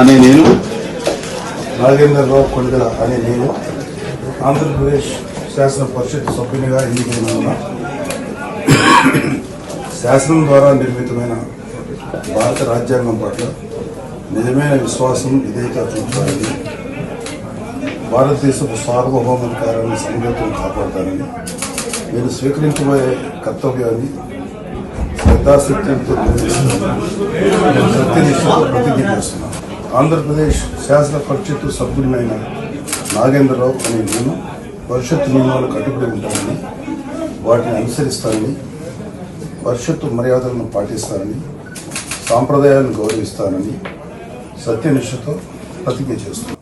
అనే నేను. నాగేంద్రరావు కొణిదల అనే నేను. ఆంధ్రప్రదేశ్ శాసన పరిషత్ సభ్యునిగా ఎన్నికైన శాసనం ద్వారా నిర్మితమైన భారత రాజ్యాంగం పట్ల నిజమైన విశ్వాసం విధేయత చూపుతానని భారతదేశపు సార్వభౌమాధికారాన్ని సమగ్రతను కాపాడతానని నేను స్వీకరించబోయే కర్తవ్యాన్ని శ్రద్ధాశక్తులతో నిర్వహిస్తానని ప్రతిజ్ఞ చేస్తున్నాను. ఆంధ్రప్రదేశ్ శాసన పరిషత్తు సభ్యులైన నాగేంద్రరావు అనే నేను పరిషత్తు నియమాలు కట్టుబడి ఉంటానని వాటిని అనుసరిస్తానని పరిషత్తు మర్యాదలను పాటిస్తానని సాంప్రదాయాలను గౌరవిస్తానని సత్యనిష్టతో ప్రతిజ్ఞ చేస్తున్నాను.